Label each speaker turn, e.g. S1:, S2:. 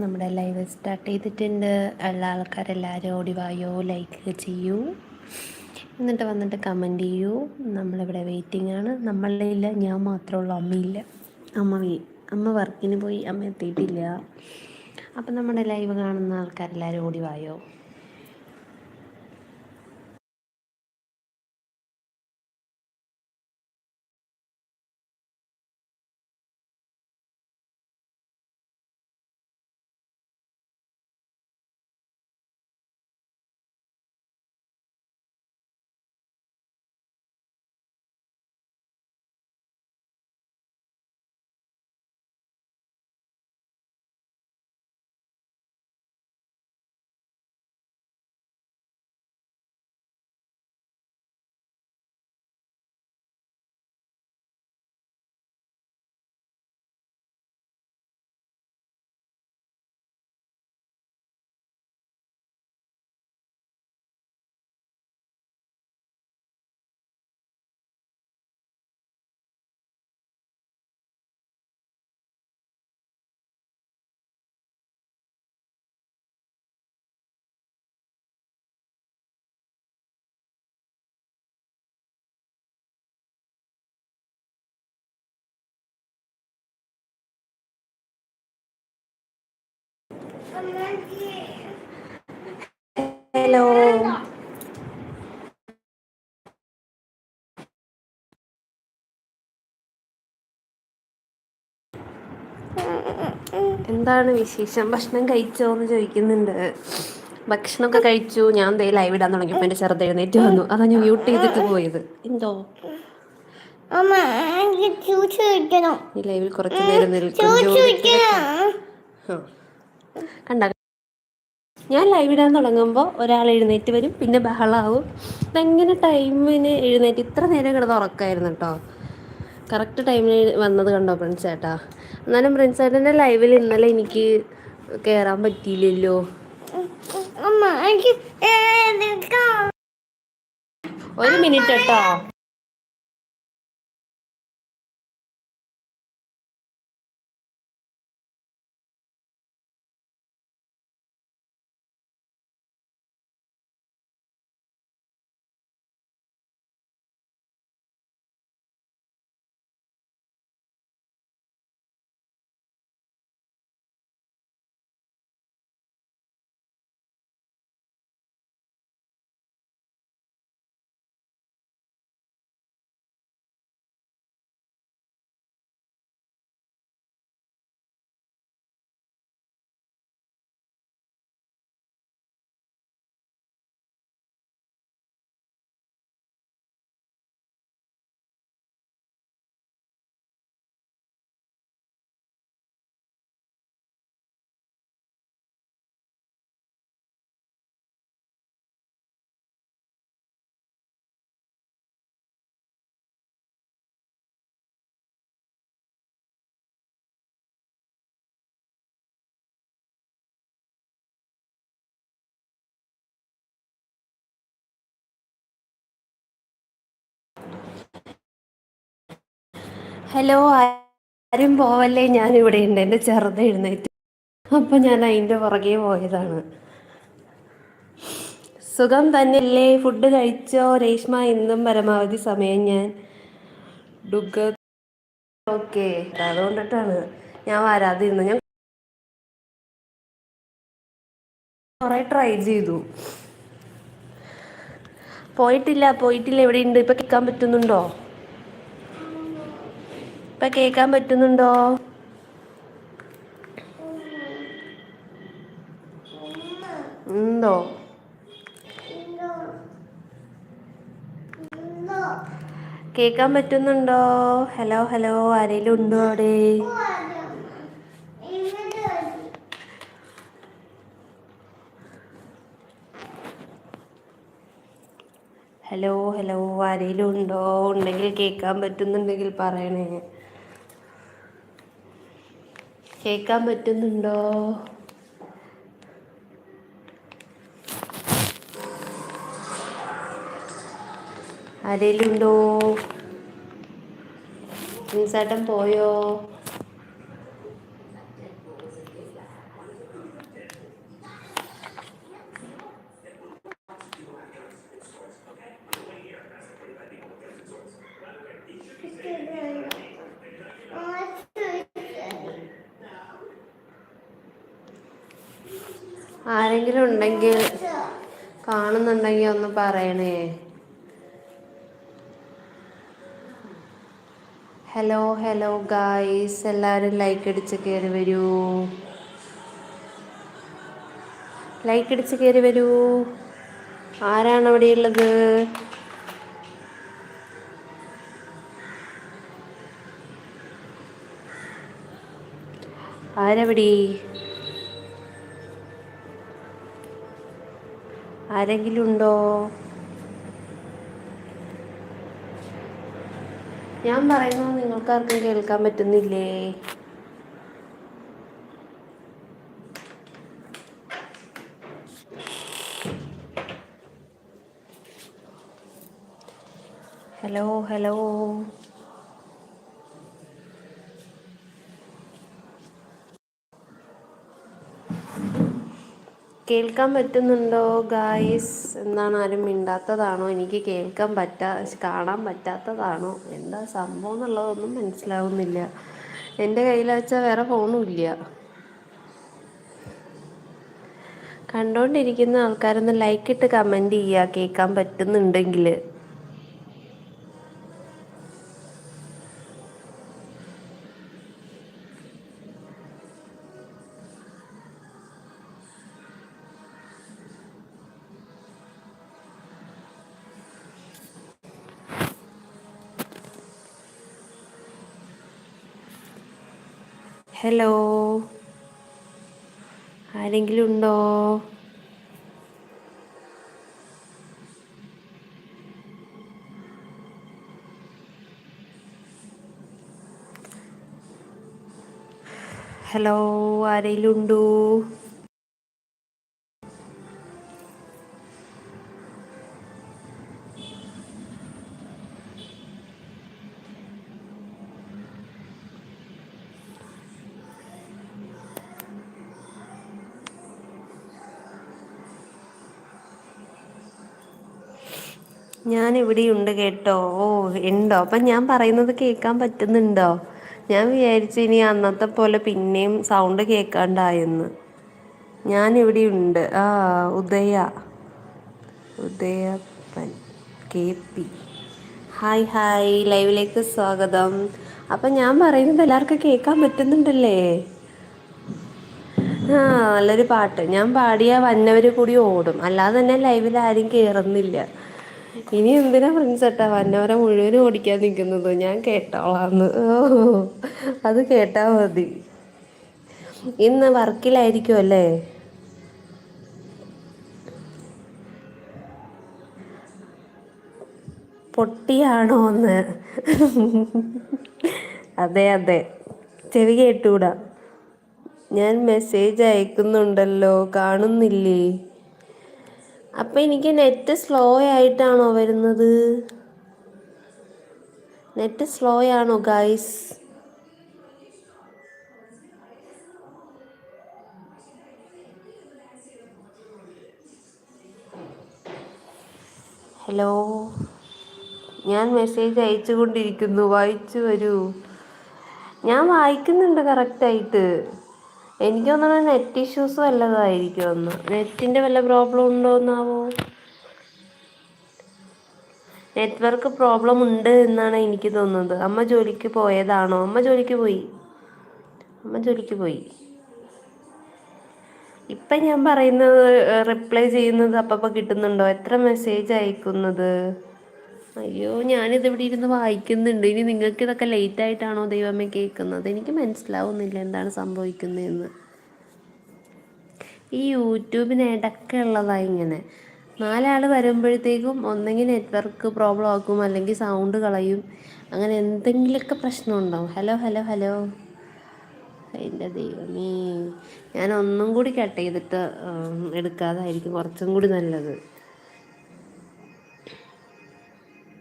S1: നമ്മുടെ live start ചെയ്തിട്ടുണ്ട്. ഉള്ള ആൾക്കാരെല്ലാവരും ഓടിവായോ ലൈക്ക് ചെയ്യൂ. എന്നിട്ട് വന്നിട്ട് കമന്റ് ചെയ്യൂ. നമ്മളിവിടെ വെയിറ്റിംഗ് ആണ്. നമ്മളില്ല ഞാൻ മാത്രമുള്ളൂ അമ്മയില്ല അമ്മ അമ്മ വർക്കിന് പോയി അമ്മ എത്തിയിട്ടില്ല. അപ്പം നമ്മുടെ ലൈവ് കാണുന്ന ആൾക്കാരെല്ലാവരും ഓടിവായോ ഹലോ എന്താണ് വിശേഷം? ഭക്ഷണം കഴിച്ചോ എന്ന് ചോദിക്കുന്നുണ്ട്. ഭക്ഷണമൊക്കെ കഴിച്ചു. ഞാൻ ദേ ലൈവ് ഇടാൻ തുടങ്ങിയപ്പോൾ എന്റെ ചെറുത് എഴുന്നേറ്റ് വന്നു. അതാ ഞാൻ മ്യൂട്ട് ചെയ്തിട്ട് പോയത്. എന്തോ? ഈ ലൈവിൽ കുറച്ചു നേരം നിൽക്കും. കണ്ട. ഞാൻ ലൈവ് ഇടാൻ തുടങ്ങുമ്പോൾ ഒരാൾ എഴുന്നേറ്റ് വരും പിന്നെ ബഹളാവും. ഇതെങ്ങനെ ടൈമിന് എഴുന്നേറ്റ്? ഇത്ര നേരം കിടന്ന് ഉറക്കായിരുന്നു കേട്ടോ കറക്റ്റ് ടൈമിന് വന്നത് കണ്ടോ പ്രിൻസ് ചേട്ടാ? എന്നാലും പ്രിൻസ് ചേട്ടന്റെ ലൈവിൽ ഇന്നലെ എനിക്ക് കയറാൻ പറ്റിയില്ലല്ലോ. ഒരു മിനിറ്റ് കേട്ടോ ഹലോ ആരും പോവല്ലേ? ഞാൻ ഇവിടെ ഉണ്ട്. എന്റെ ചെറുത് എഴുന്നേറ്റ്. അപ്പം ഞാൻ അതിന്റെ പുറകെ പോയതാണ്. സുഖം തന്നെയല്ലേ? ഫുഡ് കഴിച്ചോ? രേഷ്മ ഇന്നും പരമാവധി സമയം ഞാൻ ഡുഗ് ഓക്കെ. അതുകൊണ്ടിട്ടാണ് ഞാൻ വരാതിരുന്നത്. ഞാൻ കുറേ ട്രൈ ചെയ്തു. പോയിട്ടില്ല പോയിട്ടില്ല. എവിടെയുണ്ട്? ഇപ്പം കേൾക്കാൻ പറ്റുന്നുണ്ടോ? ഇപ്പൊ കേൾക്കാൻ പറ്റുന്നുണ്ടോ? ഉണ്ടോ? കേൾക്കാൻ പറ്റുന്നുണ്ടോ? ഹലോ ഹലോ ആരെങ്കിലും ഉണ്ടോ അവിടെ? ഹലോ ഹലോ ആരെങ്കിലും ഉണ്ടോ? ഉണ്ടെങ്കിൽ കേൾക്കാൻ പറ്റുന്നുണ്ടെങ്കിൽ പറയണേ. കേൾക്കാൻ പറ്റുന്നുണ്ടോ? ആരേലുണ്ടോ? പ്രിൻസേട്ടൻ പോയോ? ആരെങ്കിലും ഉണ്ടെങ്കിൽ കാണുന്നുണ്ടെങ്കിൽ ഒന്ന് പറയണേ. ഹലോ ഹലോ ഗായ്സ് എല്ലാവരും ലൈക്ക് അടിച്ച് കയറി വരൂ. ലൈക്ക് അടിച്ച് കയറി വരൂ. ആരാണ് അവിടെയുള്ളത് ആരവിടെ? ആരെങ്കിലും ഉണ്ടോ? ഞാൻ പറയുന്നത് നിങ്ങൾക്കാർക്കും കേൾക്കാൻ പറ്റുന്നില്ലേ? Hello hello. കേൾക്കാൻ പറ്റുന്നുണ്ടോ ഗായ്സ് എന്താണ് ആരും മിണ്ടാത്തതാണോ? എനിക്ക് കേൾക്കാൻ പറ്റാ കാണാൻ പറ്റാത്തതാണോ? എന്താ സംഭവം എന്നുള്ളതൊന്നും മനസ്സിലാവുന്നില്ല. എന്റെ കയ്യിൽ വെച്ചാൽ വേറെ ഫോണും ഇല്ല. കണ്ടോണ്ടിരിക്കുന്ന ആൾക്കാരൊന്ന് ലൈക്ക് ഇട്ട് കമന്റ് ചെയ്യുക കേൾക്കാൻ പറ്റുന്നുണ്ടെങ്കിൽ ഹലോ ആരെങ്കിലും ഉണ്ടോ? ഹലോ ആരെങ്കിലും ഉണ്ടോ? ഞാൻ ഇവിടെയുണ്ട് കേട്ടോ. ഓ ഉണ്ടോ? അപ്പം ഞാൻ പറയുന്നത് കേൾക്കാൻ പറ്റുന്നുണ്ടോ? ഞാൻ വിചാരിച്ചു ഇനി അന്നത്തെ പോലെ പിന്നെയും സൗണ്ട് കേൾക്കാണ്ടായെന്ന്. ഞാൻ ഇവിടെയുണ്ട് ആ Udaya. Udayappan K P. Hi hi. ലൈവിലേക്ക് സ്വാഗതം. അപ്പം ഞാൻ പറയുന്നത് എല്ലാവർക്കും കേൾക്കാൻ പറ്റുന്നുണ്ടല്ലേ? ആ നല്ലൊരു പാട്ട്. ഞാൻ പാടിയ വന്നവർ കൂടി ഓടും. അല്ലാതെ തന്നെ ലൈവിൽ ആരും കയറുന്നില്ല ഇനി എന്തിനാ ഫ്രണ്ട്സ് ഏട്ടാ? വന്നവരെ മുഴുവനും ഓടിക്കാൻ നിൽക്കുന്നത് ഞാൻ കേട്ടോളാന്ന്. അത് കേട്ടാ മതി. ഇന്ന് വർക്കിലായിരിക്കും അല്ലേ? പൊട്ടിയാണോ എന്ന് അതെ അതെ. ചെവി കേട്ടൂടാ. ഞാൻ മെസ്സേജ് അയക്കുന്നുണ്ടല്ലോ. കാണുന്നില്ലേ? അപ്പം എനിക്ക് നെറ്റ് സ്ലോ ആയിട്ടാണോ വരുന്നത്? നെറ്റ് സ്ലോ ആണോ ഗൈസ് ഹലോ ഞാൻ മെസ്സേജ് അയച്ചു കൊണ്ടിരിക്കുന്നു വായിച്ചു വരൂ. ഞാൻ വായിക്കുന്നുണ്ട് കറക്റ്റായിട്ട് എനിക്ക് തോന്നുന്നത് നെറ്റ് ഇഷ്യൂസ് വല്ലതായിരിക്കും ഒന്ന് നെറ്റിന്റെ വല്ല പ്രോബ്ലം ഉണ്ടോ എന്നാവോ? നെറ്റ്വർക്ക് പ്രോബ്ലം ഉണ്ട് എന്നാണ് എനിക്ക് തോന്നുന്നത്. അമ്മ ജോലിക്ക് പോയതാണോ? അമ്മ ജോലിക്ക് പോയി. അമ്മ ജോലിക്ക് പോയി. ഇപ്പം ഞാൻ പറയുന്നത് റിപ്ലൈ ചെയ്യുന്നത് അപ്പം കിട്ടുന്നുണ്ടോ? എത്ര മെസ്സേജ് അയക്കുന്നത്? അയ്യോ ഞാനിത് ഇവിടെ ഇരുന്ന് വായിക്കുന്നുണ്ട്. ഇനി നിങ്ങൾക്ക് ഇതൊക്കെ ലേറ്റ് ആയിട്ടാണോ ദൈവമേ കേൾക്കുന്നത്? എനിക്ക് മനസ്സിലാവുന്നില്ല എന്താണ് സംഭവിക്കുന്നതെന്ന്. ഈ യൂട്യൂബിന് ഇടയ്ക്ക് ഉള്ളതാണ് ഇങ്ങനെ. നാലാൾ വരുമ്പോഴത്തേക്കും ഒന്നെങ്കിൽ നെറ്റ്വർക്ക് പ്രോബ്ലം ആക്കും അല്ലെങ്കിൽ സൗണ്ട് കളയും. അങ്ങനെ എന്തെങ്കിലുമൊക്കെ പ്രശ്നം ഉണ്ടാവും. ഹലോ ഹലോ ഹലോ എന്റെ ദൈവമേ. ഞാൻ ഒന്നും കൂടി കട്ട് ചെയ്തിട്ട് എടുക്കാതായിരിക്കും. കുറച്ചും കൂടി നല്ലത്.